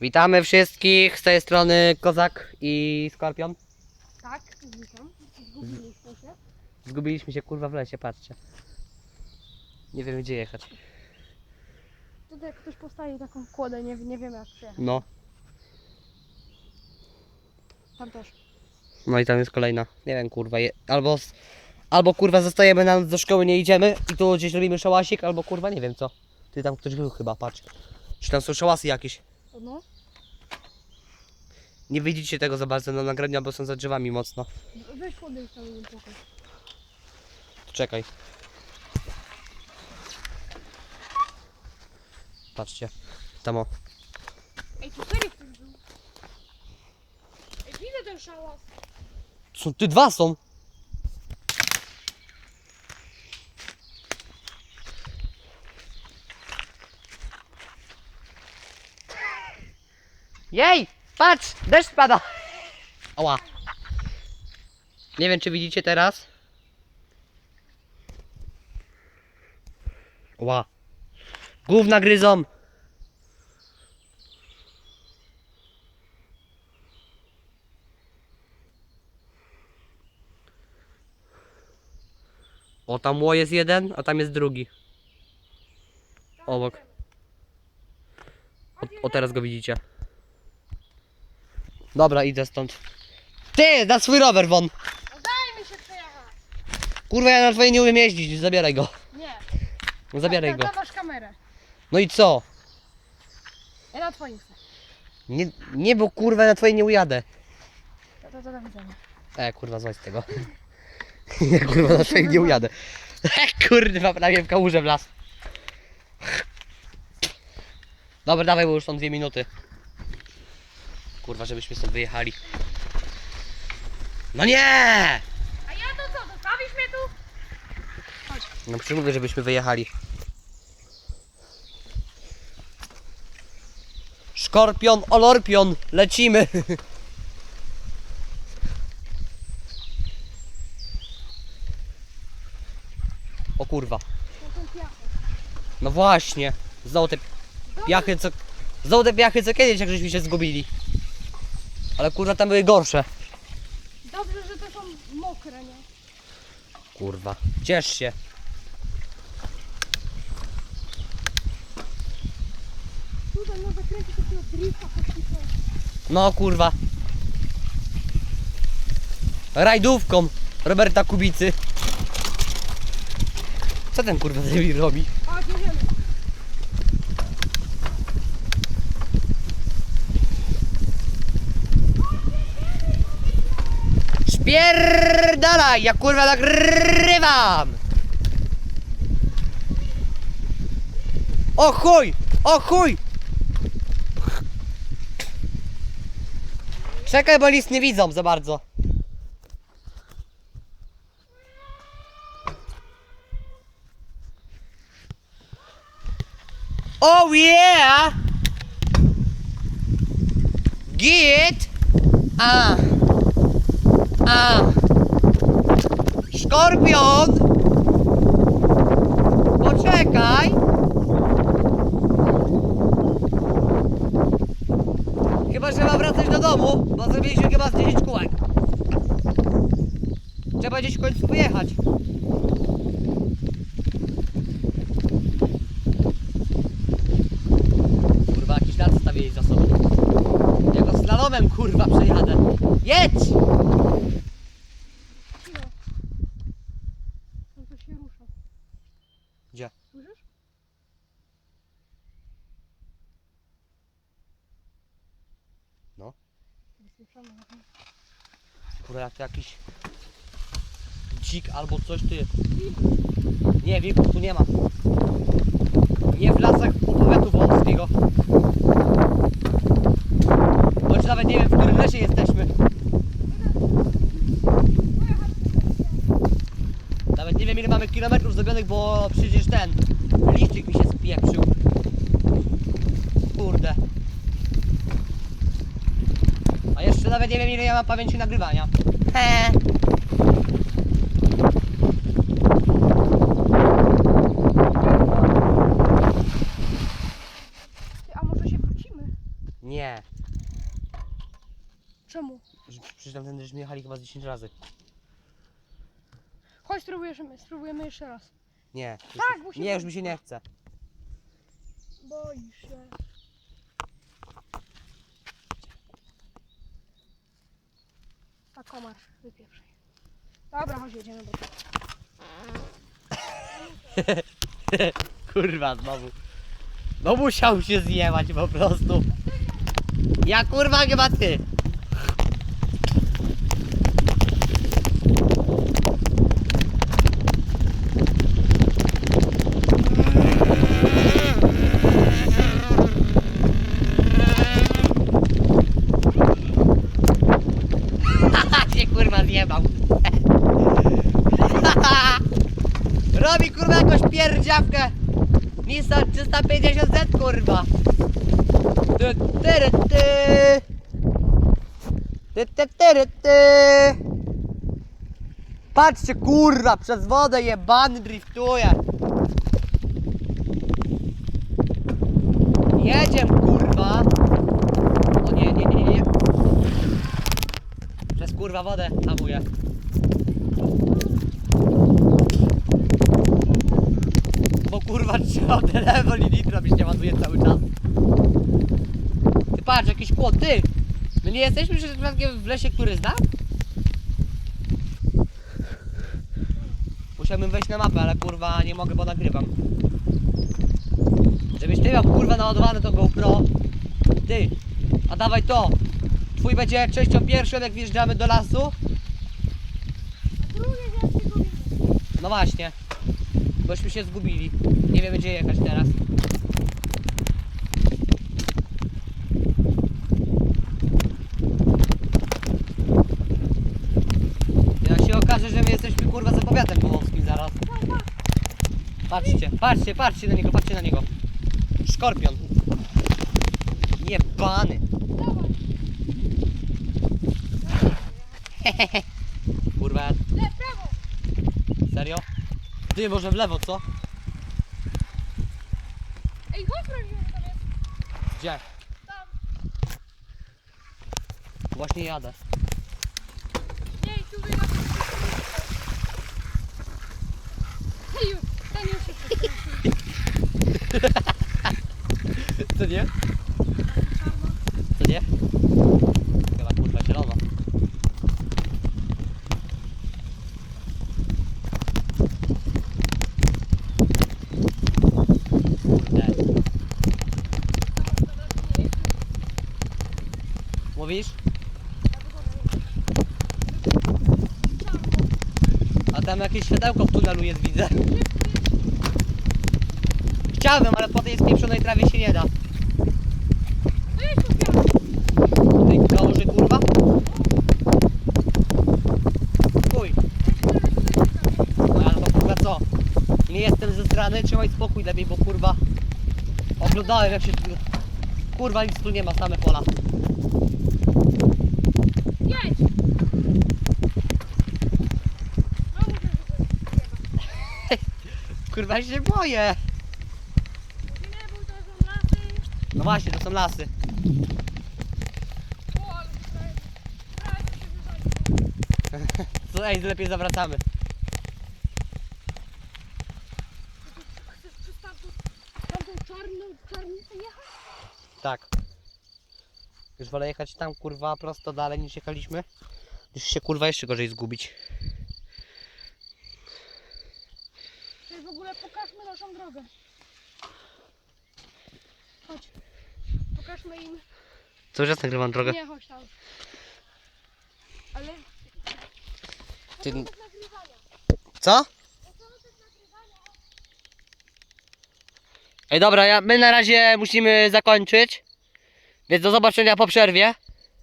Witamy wszystkich z tej strony Kozak i Skorpion. Tak, witam. Zgubiliśmy się. Zgubiliśmy się kurwa w lesie, patrzcie. Nie wiem gdzie jechać. Tutaj jak ktoś postawił taką kłodę, nie, nie wiemy jak przyjechać. No, Tam też. no i tam jest kolejna. Nie wiem kurwa, je, albo, s- albo kurwa zostajemy na, do szkoły, nie idziemy i tu gdzieś robimy szałasik, albo kurwa nie wiem co. Ty tam ktoś był chyba, patrz. Czy tam są szałasy jakieś? No. Nie widzicie tego za bardzo na nagraniu, bo są za drzewami mocno. Weź podejdź tam pokój. To czekaj. Patrzcie. Tam o. Ej, tu serio ktoś był. Ej, widzę ten szałas. Są, ty dwa są. Jej! Patrz! Deszcz pada! Ała. Nie wiem, czy widzicie teraz. Ła. Gówna gryzą. O, tam ło jest jeden, a tam jest drugi. Obok. O, o teraz go widzicie. Dobra, idę stąd. Ty, na swój rower won! No daj mi się przejechać. Kurwa, ja na twoje nie umiem jeździć, zabieraj go. Nie. No zabieraj Da- go. Dawasz kamerę. No i co? Ja na twoim chcę. Nie, nie bo kurwa na twoje nie ujadę. To, to, to do widzenia. E, kurwa, złaź z tego. Nie, kurwa, na twoje nie ujadę. E, kurwa, prawie w kałużę w las. Dobra, dawaj, bo już są dwie minuty. Kurwa, żebyśmy stąd wyjechali. No nie! A ja to co, zostawisz mnie tu? No przecież mówię, żebyśmy wyjechali. Szkorpion, olorpion, lecimy. O kurwa. No. No właśnie. Znowu te piachy co... Znowu te piachy co kiedyś jak żeśmy się zgubili. Ale kurwa tam były gorsze. Dobrze, że to są mokre, nie? Kurwa. Ciesz się. Tutaj takiego drifta. No kurwa. Rajdówką Roberta Kubicy. Co ten kurwa debil robi? A, nie wiemy. Spierdalaj, ja kurwa nagrywam! O chuj! O chuj! Czekaj, bo nic nie widzą za bardzo. Oh yeah! Git! A! A! Szkorpion! Poczekaj! Chyba trzeba wracać do domu, bo zrobiliśmy chyba z 10 kółek. Trzeba gdzieś w końcu wyjechać. Kurwa, jakiś lat stawiłeś za sobą. Ja go slalomem kurwa przejadę. Jedź! Chwilę. No to się rusza. Gdzie? Słyszysz? No. Słyszałem. aha. Kurwa, jak to jakiś dzik albo coś ty. Nie, wilków tu nie ma. Nie w lasach powiatu wąskiego. Choć nawet nie wiem, w którym lesie jesteśmy. Nawet nie wiem, ile mamy bo przecież ten licznik mi się spieprzył. Kurde. A jeszcze nawet nie wiem, ile ja mam pamięci nagrywania. He. Ty, a może się wrócimy? Nie. Czemu? Przecież tam tędy żeśmy jechali chyba z 10 razy. Chodź, spróbujemy, spróbujemy jeszcze raz. Nie. Tak, musimy- Nie, już mi się nie chce. Boisz się. A komar, wypieprzaj. Dobra, chodź, jedziemy do Kurwa, znowu. No musiał się zjebać po prostu. Ja kurwa chyba ty. się kurwa zjebał. Robi kurwa pierdziawkę. Nissan 350Z kurwa. Ty, ty, ty, ty. Ty, ty, ty. Patrzcie kurwa, przez wodę jebany driftuje. Jedziemy kurwa. O nie, nie, nie, nie. Przez kurwa wodę hamuje. Bo trzeba telefon i nitro mi się ładuje cały czas. Ty patrz, jakiś kłod, ty! My nie jesteśmy przypadkiem w lesie, który znam? Musiałbym wejść na mapę, ale kurwa nie mogę, bo nagrywam. Żebyś ty miał kurwa naładowane to GoPro. Ty, a dawaj to. Twój będzie częścią pierwszą jak wjeżdżamy do lasu. A No właśnie. Bośmy się zgubili. Nie wiemy gdzie jechać teraz. Jak się okaże, że my jesteśmy kurwa za powiatem połowskim zaraz. Patrzcie, patrzcie, patrzcie na niego, patrzcie na niego. Szkorpion. Jebany. Kurwa, serio? Ty, może w lewo, co? Ej, sprawdzimy, co tam jest. Gdzie? Tam. Właśnie jadę. Nie, tu wyjechać. Ej, już, ten już. Co nie? Czarno. Co nie? Chyba kurwa zielona. Kurde. Mówisz? A tam jakieś światełko w tunelu jest, widzę. Chciałbym, ale po tej spieprzonej trawie się nie da. Tej kałuży kurwa? No ale kurwa co? Nie jestem ze strony, trzymaj spokój lepiej, bo kurwa oglądałem jak się. Kurwa nic tu nie ma, same pola. Jedź! No mówię, że Kurwa się boję. No właśnie, to są lasy. O, ale to prawie, prawie się wywaliło. To ej, lepiej zawracamy. Tak. Już wolę jechać tam kurwa prosto dalej niż jechaliśmy. Niż się kurwa jeszcze gorzej zgubić. Czyli w ogóle pokażmy naszą drogę. Chodź. Pokażmy im. Cały czas nagrywam drogę. Nie, chodź tam. Ale... Ty-. Co? Ej dobra, ja, my na razie musimy zakończyć. Więc do zobaczenia po przerwie.